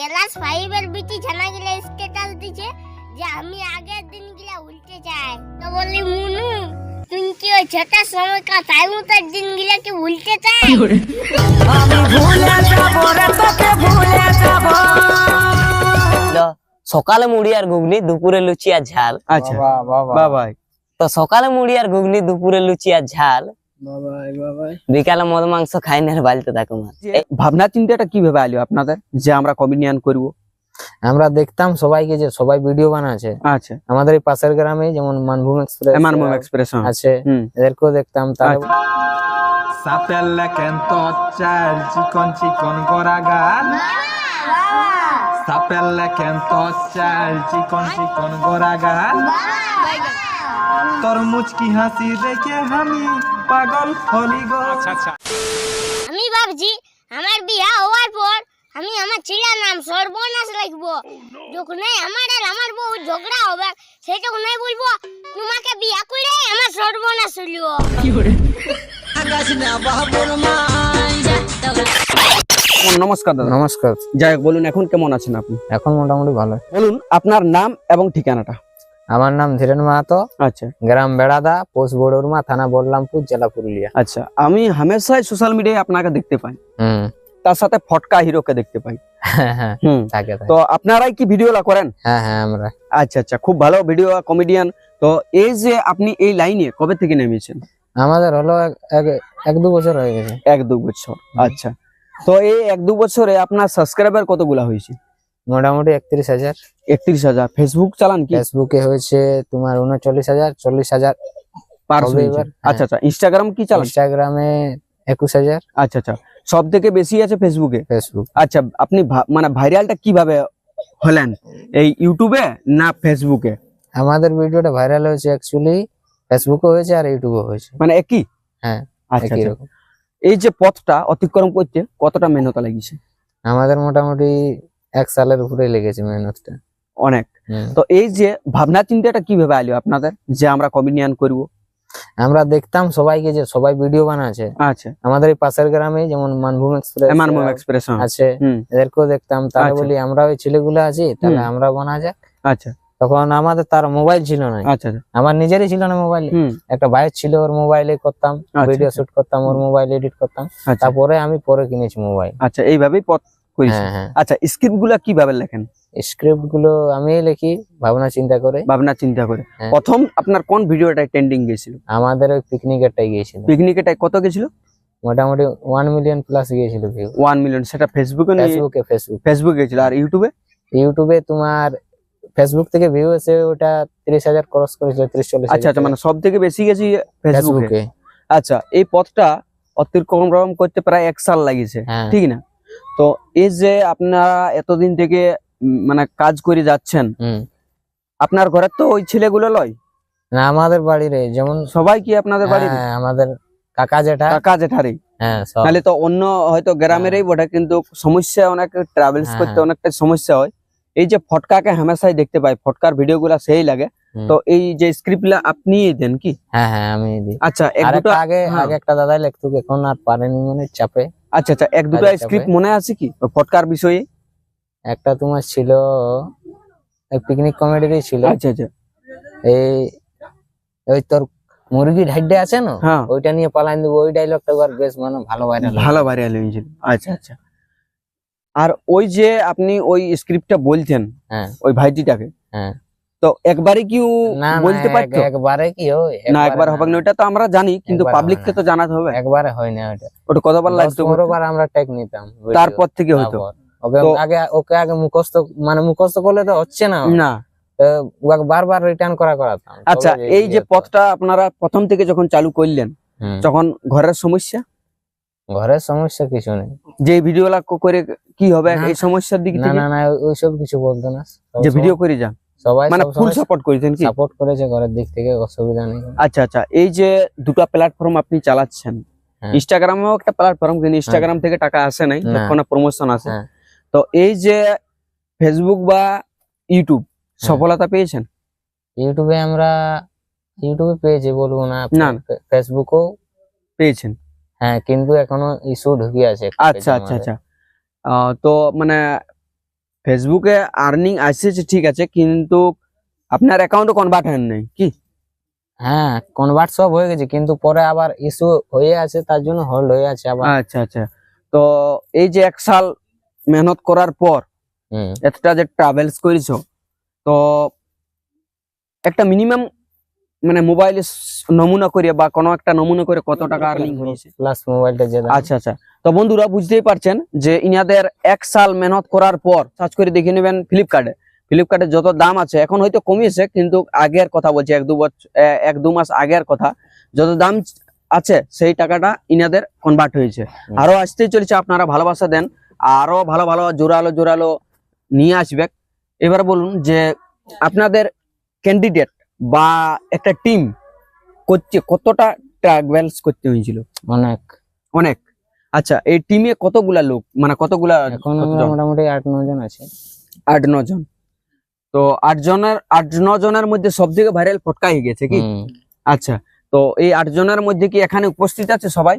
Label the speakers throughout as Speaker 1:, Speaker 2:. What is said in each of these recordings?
Speaker 1: Class ফাইভের বিটি জানা গেলে স্ট্যাটাস দিছে যে আমি আগের দিন গিলা উল্টে যাই। তো বললি মুনু তুই কি ওই ছটার সময় কা তাই মতো দিন গিলা কি উল্টে চাই
Speaker 2: লো, সকালে মুড়ি আর ঘুগনি দুপুরে লুচি আর ঝাল।
Speaker 3: আচ্ছা।
Speaker 4: বাবা বাবা।
Speaker 2: তো সকালে মুড়ি আর ঘুগনি দুপুরে লুচি আর ঝাল। বিকালে মদ মাংস খাই না বাড়িতে থাকো
Speaker 3: ভাবনা চিন্তাটা কীভাবে আইলো আপনাদের? যে আমরা কমিডিয়ান করব?
Speaker 4: আমরা দেখতাম সবাইকে যে সবাই ভিডিও বানাচ্ছে।
Speaker 3: আচ্ছা।
Speaker 4: আমাদের এই পাশের গ্রামে যেমন মানভূম এক্সপ্রেস
Speaker 3: এমন মুভ এক্সপ্রেশন
Speaker 4: আছে।
Speaker 3: হুম।
Speaker 4: এদেরকেও দেখতাম তারা
Speaker 3: আচ্ছা।
Speaker 5: Sapelle kentoccel, cikon cikon goragan. Sapelle kentoccel, cikon cikon goragan. তোর মুচকি হাসি দেখে আমি পাগল হলি গো?
Speaker 1: আমি ভাবছি আমার বিয়া হওয়ার পর আমি আমার ছেলের নাম সর্বনাশ রাখব যখন আমার আর আমার বউ ঝগড়া হবে সেটা নাই বলব তোমাকে বিয়া করে আমার সর্বনাশ হইল।
Speaker 3: নমস্কার দাদা।
Speaker 4: নমস্কার।
Speaker 3: যাই হোক বলুন এখন কেমন আছেন আপনি?
Speaker 4: এখন মোটামুটি ভালো।
Speaker 3: বলুন আপনার নাম এবং ঠিকানাটা।
Speaker 4: আমার নাম ধীরেন মাহাতো
Speaker 3: আচ্ছা।
Speaker 4: গ্রাম বেড়াদা পোস্ট বড়ুরমা থানা বলরামপুর জেলা পুরুলিয়া।
Speaker 3: আচ্ছা আমি হামেশাই সোশ্যাল মিডিয়ায় আপনাকে দেখতে পাই। তার সাথে ফটকা হিরোকে দেখতে পাই।
Speaker 4: হ্যাঁ হ্যাঁ।
Speaker 3: তো আপনারাই কি ভিডিওলা করেন?
Speaker 4: হ্যাঁ হ্যাঁ আমরা।
Speaker 3: আচ্ছা আচ্ছা খুব ভালো ভিডিও কমেডিয়ান তো এই যে আপনি এই লাইনে কবে থেকে নেমেছেন?
Speaker 4: আমাদের হলো এক দু বছর হয়ে গেছে।
Speaker 3: এক দু বছর আচ্ছা। তো এই এক দু বছরে আপনার সাবস্ক্রাইবার কতগুলা হয়েছে?
Speaker 4: মোটামুটি একত্রিশ হাজার।
Speaker 3: একত্রিশ হাজার। ফেসবুক চালান কি?
Speaker 4: ফেসবুকে হয়েছে তোমার উনচল্লিশ হাজার চল্লিশ হাজার। হ্যাঁ।
Speaker 3: আচ্ছা আচ্ছা। ইনস্টাগ্রাম কি চালান?
Speaker 4: ইনস্টাগ্রামে একুশ হাজার।
Speaker 3: আচ্ছা আচ্ছা। সব থেকে বেশি আছে ফেসবুকে
Speaker 4: ফেসবুক
Speaker 3: আচ্ছা আপনি মানে ভাইরালটা কীভাবে হলেন? এই ইউটিউবে না ফেসবুকে
Speaker 4: আমাদের ভিডিওটা ভাইরাল হয়েছে অ্যাকচুয়ালি ফেসবুকে হয়েছে আর ইউটিউবে হয়েছে।
Speaker 3: মানে একই?
Speaker 4: হ্যাঁ,
Speaker 3: আচ্ছা আচ্ছা। এই যে পথটা অতিক্রম করতে কতটা মেহনত লাগিয়েছে?
Speaker 4: আমাদের মোটামুটি এক সালের উপরে লেগেছে মেহনতটা।
Speaker 3: অনেক। তো এই যে ভাবনা চিন্তাটা কীভাবে আইলো আপনাদের যে আমরা কমেডিয়ান করব?
Speaker 4: আমরা দেখতাম সবাইকে যে সবাই ভিডিও বানাচ্ছে।
Speaker 3: আচ্ছা।
Speaker 4: আমাদের এই পাশের গ্রামে যেমন মানভূম এক্সপ্রেস
Speaker 3: এমন মুভ এক্সপ্রেশন
Speaker 4: আছে এদেরকেও দেখতাম। তারা
Speaker 3: আচ্ছা।
Speaker 4: বলি আমরা ওই ছেলেগুলো আছি তাহলে আমরা বানা যাক।
Speaker 3: আচ্ছা।
Speaker 4: তখন আমাদের তার মোবাইল ছিল না।
Speaker 3: আচ্ছা
Speaker 4: আমার নিজেরই ছিল না মোবাইল একটা ভাইয়ের ছিল ওর মোবাইলে করতাম ভিডিও। শুট করতাম ওর মোবাইল এডিট করতাম। তারপরে আমি পরে কিনেছি মোবাইল
Speaker 3: আচ্ছা এইভাবেই করেছি।
Speaker 4: হ্যাঁ হ্যাঁ।
Speaker 3: আচ্ছা স্ক্রিপ্টগুলা কীভাবে লেখেন?
Speaker 4: স্ক্রিপ্টগুলো আমি লিখি ভাবনা চিন্তা করে।
Speaker 3: ভাবনা চিন্তা করে।
Speaker 4: হ্যাঁ।
Speaker 3: প্রথম আপনার কোন ভিডিওটা ট্রেন্ডিং গেছিল
Speaker 4: আমাদের ওই পিকনিকেরটাই গিয়েছিল।
Speaker 3: পিকনিকেটাই কত গেছিল
Speaker 4: মোটামুটি ওয়ান মিলিয়ন প্লাস গিয়েছিল ভিউ
Speaker 3: ওয়ান মিলিয়ন সেটা ফেসবুকে
Speaker 4: ফেসবুকে ফেসবুক
Speaker 3: ফেসবুক গেছিল আর ইউটিউবে
Speaker 4: ইউটিউবে তোমার ফেসবুক থেকে ভিউ এসে ওটা তিরিশ হাজার ক্রস করেছিল ত্রিশ চল্লিশ
Speaker 3: আচ্ছা আচ্ছা মানে সব থেকে বেশি গেছি ফেসবুকে আচ্ছা এই পথটা অতিক্রম করতে প্রায় এক সাল লাগিয়েছে। ঠিক না? তো এই যে আপনারা এতদিন থেকে মানে কাজ করে যাচ্ছেন আপনার ঘরে তো ওই ছেলেগুলো লয়?
Speaker 4: না আমাদের বাড়ির যেমন
Speaker 3: সবাই কি আপনাদের বাড়ির?
Speaker 4: হ্যাঁ, আমাদের কাকা যেটা
Speaker 3: কাকা জেঠারি
Speaker 4: হ্যাঁ সব।
Speaker 3: নাহলে তো অন্য হয়তো গ্রামেরই বটে কিন্তু সমস্যা অনেক ট্রাভেলস
Speaker 4: হ্যাঁ,
Speaker 3: করতে
Speaker 4: হ্যাঁ।
Speaker 3: অনেকটা সমস্যা হয়। এই যে ফটকাকে হামেশাই দেখতে পাই ফটকার ভিডিও গুলা সেই লাগে। তো এই যে স্ক্রিপ্টগুলা আপনি দেন কি?
Speaker 4: হ্যাঁ হ্যাঁ আমি দিই।
Speaker 3: আচ্ছা
Speaker 4: আগে
Speaker 3: হ্যাঁ।
Speaker 4: আগে একটা দাদাই লিখতো এখন আর পারেনি মনে চাপে।
Speaker 3: আচ্ছা আচ্ছা এক দুটো স্ক্রিপ্ট মনে আছে কি? ফটকার বিষয়ে?
Speaker 4: একটা তোমার ছিল পিকনিক কমেডিরই ছিল।
Speaker 3: আচ্ছা আচ্ছা।
Speaker 4: এই ওই তোর মুরগি ঢাইডে আছে না?
Speaker 3: হ্যাঁ।
Speaker 4: ওইটা নিয়ে পালাই দিব। ওই ডায়লগটা একবার বেশ মানে ভালো ভাইরাল
Speaker 3: ভালো ভাইরাল হয়েছিল। আচ্ছা আচ্ছা। আর ওই যে আপনি ওই স্ক্রিপ্টটা বলছেন
Speaker 4: হ্যাঁ।
Speaker 3: ওই ভাইটিটাকে
Speaker 4: হ্যাঁ।
Speaker 3: তো একবারে কি বলতে পারতো?
Speaker 4: একবারে কি হয়
Speaker 3: না একবার হবে না ওটা তো আমরা জানি কিন্তু পাবলিককে
Speaker 4: হবে
Speaker 3: তো জানাতে হবে।
Speaker 4: একবারে হয় না ওটা
Speaker 3: ওটা কতবার লাগতো
Speaker 4: পনেরো বার আমরা টেক নিতাম
Speaker 3: তারপর থেকে হতো
Speaker 4: ওকে আগে ওকে আগে মুখস্থ মানে মুখস্থ করলে তো হচ্ছে না।
Speaker 3: না।
Speaker 4: ওকে বারবার রিটার্ন করা করাতাম।
Speaker 3: আচ্ছা এই যে পথটা আপনারা প্রথম থেকে যখন চালু করলেন। তখন ঘরের সমস্যা?
Speaker 4: ঘরের সমস্যা কিছু নেই।
Speaker 3: যে ভিডিও করে কি হবে এই সমস্যার দিক
Speaker 4: না
Speaker 3: থেকে?
Speaker 4: না না ওই- ওইসব কিছু বলতো না।
Speaker 3: যে ভিডিও করে যান।
Speaker 4: সবাই
Speaker 3: মানে ফুল সাপোর্ট করেছেন কি?
Speaker 4: সাপোর্ট করেছে ঘরের দিক থেকে অসুবিধা নেই।
Speaker 3: আচ্ছা আচ্ছা এই যে দুটো প্ল্যাটফর্ম আপনি চালাচ্ছেন
Speaker 4: হ্যাঁ।
Speaker 3: ইনস্টাগ্রামেও একটা প্ল্যাটফর্ম কিন্তু ইনস্টাগ্রাম থেকে টাকা আসে নাই। প্রমোশন আসে।
Speaker 4: হ্যাঁ।
Speaker 3: তো এই যে ফেসবুক বা ইউটিউব সফলতা পেয়েছেন?
Speaker 4: ইউটিউবে আমরা ইউটিউবে পেয়েছি বলব না
Speaker 3: না।
Speaker 4: ফে- ফেসবুকও
Speaker 3: পেয়েছেন?
Speaker 4: হ্যাঁ কিন্তু এখনও ইস্যু ঢুকে আছে।
Speaker 3: আচ্ছা আচ্ছা আচ্ছা। তো মানে ফেসবুকে আর্নিং আসছে ঠিক আছে কিন্তু আপনার অ্যাকাউন্টে কনভার্ট হয় নাই কি?
Speaker 4: হ্যাঁ কনভার্ট সব হয়ে গেছে কিন্তু পরে আবার ইস্যু হয়ে আছে তার জন্য হোল্ড হয়ে আছে আবার।
Speaker 3: আচ্ছা আচ্ছা। তো এই যে এক সাল মেহনত করার পর। এতটা যে ট্রাভেলস করেছ তো একটা মিনিমাম মানে মোবাইলে নমুনা করে বা কোনো একটা নমুনা করে কত টাকা আর্নিং হয়েছে?
Speaker 4: প্লাস মোবাইলটা যে
Speaker 3: আচ্ছা আচ্ছা। তো বন্ধুরা বুঝতেই পারছেন যে ইনাদের এক সাল মেহনত করার পর সার্চ করে দেখে নেবেন ফ্লিপকার্টে ফ্লিপকার্টে যত দাম আছে এখন হয়তো কমিয়েছে কিন্তু আগের কথা বলছি এক দু বছর এক দু মাস আগের কথা। যত দাম আছে সেই টাকাটা ইনাদের কনভার্ট হয়েছে। আরও আসতেই চলেছে আপনারা ভালোবাসা দেন। আরও ভালো ভালো জোরালো জোরালো নিয়ে আসবে এবার বলুন যে আপনাদের ক্যান্ডিডেট বা একটা টিম করছে কতটা ট্রাভেলস করতে হয়েছিল?
Speaker 4: অনেক।
Speaker 3: অনেক। আচ্ছা এই টিমে কতগুলা লোক মানে কতগুলা
Speaker 4: এখন আমরা মোটামুটি আট ন জন আছে।
Speaker 3: আট ন জন। তো আট জনের আট ন জনের মধ্যে সব থেকে ভাইরাল ফটকা হয়ে গেছে কি? আচ্ছা তো এই আট জনের মধ্যে কি এখানে উপস্থিত আছে সবাই?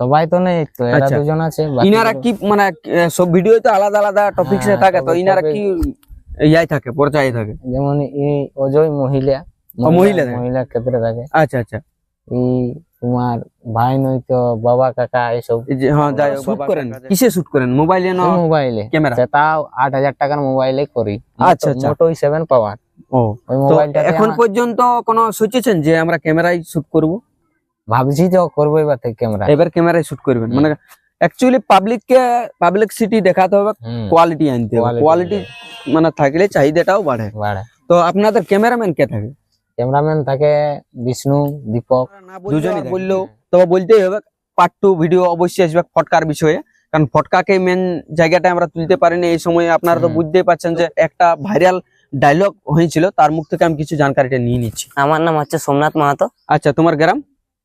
Speaker 4: সবাই তো নেই তো এরা
Speaker 3: আচ্ছা।
Speaker 4: দুজন আছে
Speaker 3: ইনারা কি মানে সব ভিডিও তো আলাদা আলাদা টপিক
Speaker 4: হ্যাঁ,
Speaker 3: থাকে তো ইনারা কি ইয়াই থাকে পর্যায়ে থাকে
Speaker 4: যেমন এই অজয় মহিলা
Speaker 3: মহিলা থাকে।
Speaker 4: মহিলা ক্ষেত্রে থাকে
Speaker 3: আচ্ছা আচ্ছা
Speaker 4: এই তোমার ভাই নয়তো বাবা কাকা এইসব
Speaker 3: এই যে হ্যাঁ যাই শুট করেন কিসে শুট করেন মোবাইলে না
Speaker 4: মোবাইলে
Speaker 3: ক্যামেরা
Speaker 4: তাও আট হাজার টাকার মোবাইলে করি
Speaker 3: আচ্ছা, আচ্ছা।
Speaker 4: মোটো সেভেন পাওয়ার
Speaker 3: ও
Speaker 4: ওই
Speaker 3: তো
Speaker 4: মোবাইলটা
Speaker 3: এখন পর্যন্ত কোনো সোচেছেন যে আমরা ক্যামেরায় শুট করব
Speaker 4: ভাবছি যে করব এবার থেকে ক্যামেরা
Speaker 3: এবার ক্যামেরায় শুট করবেন
Speaker 4: হুম।
Speaker 3: মানে অ্যাকচুয়ালি পাবলিক কে পাবলিক সিটি দেখাতে হবে কোয়ালিটি আনতে হবে
Speaker 4: Quality
Speaker 3: কোয়ালিটি মানে থাকলে চাহিদাটাও বাড়ে।
Speaker 4: বাড়ে।
Speaker 3: তো আপনাদের ক্যামেরাম্যান কে থাকে?
Speaker 4: ক্যামেরাম্যান থাকে বিষ্ণু দীপক।
Speaker 3: দুজনই বললেও তো বলতেই হবে পার্ট টু ভিডিও অবশ্যই আসবে ফটকার বিষয়ে। কারণ ফটকাকে মেন জায়গাটা আমরা তুলতে পারিনি এই সময়। আপনারা তো বুঝতেই পারছেন যে একটা ভাইরাল ডায়লগ হয়েছিল। তার মুখ থেকে আমি কিছু জানকারিটা নিয়ে নিচ্ছি।
Speaker 2: আমার নাম হচ্ছে সোমনাথ মাহাতো।
Speaker 3: আচ্ছা তোমার গ্রাম?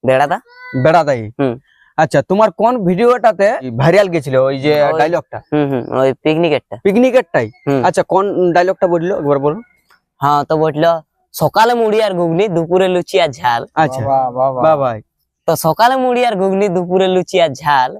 Speaker 2: বেড়াদা।
Speaker 3: বেড়াদাই।
Speaker 2: হুম।
Speaker 3: আচ্ছা তোমার কোন ভিডিওটাতে ভাইরাল গেছিল? ওই যে ডায়লগটা
Speaker 2: হুম হুম ওই পিকনিকেরটা
Speaker 3: পিকনিকেরটাই। আচ্ছা কোন ডায়লগটা বলল? একবার বলুন।
Speaker 2: হ্যাঁ তো বলল সকালে মুড়ি আর ঘুগনি দুপুরে লুচি আর ঝাল।
Speaker 3: আচ্ছা।
Speaker 4: বাবা বাবা।
Speaker 3: বাহ ভাই
Speaker 2: তো সকালে মুড়ি আর ঘুগনি দুপুরে লুচি আর ঝাল।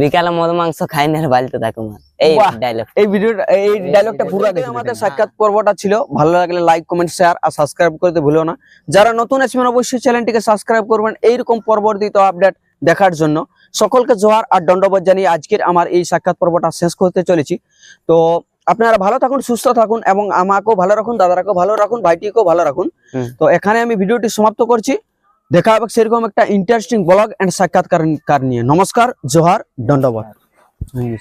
Speaker 2: বিকালে মদ মাংস খাই না বাড়িতে থাকো এই ডায়লগ
Speaker 3: এই ভিডিওটা এই ডায়লগটা পুরো আমাদের সাক্ষাৎ পর্বটা ছিল। ভালো লাগলে লাইক কমেন্ট শেয়ার আর সাবস্ক্রাইব করতে ভুলো না। যারা নতুন আসবেন অবশ্যই চ্যানেলটিকে সাবস্ক্রাইব করবেন এইরকম পরবর্তীত আপডেট দেখার জন্য। সকলকে জোহার আর দণ্ডবোধ জানিয়ে আজকের আমার এই সাক্ষাৎ পর্বটা শেষ করতে চলেছি। তো আপনারা ভালো থাকুন সুস্থ থাকুন এবং আমাকেও ভালো রাখুন দাদারাকেও ভালো রাখুন ভাইটিকেও ভালো রাখুন। তো এখানে আমি ভিডিওটি সমাপ্ত করছি। দেখা হবে সেরকম একটা ইন্টারেস্টিং ব্লগ এন্ড সাক্ষাৎকার কার নিয়ে নমস্কার জোহার দণ্ডবোধ হয়ে।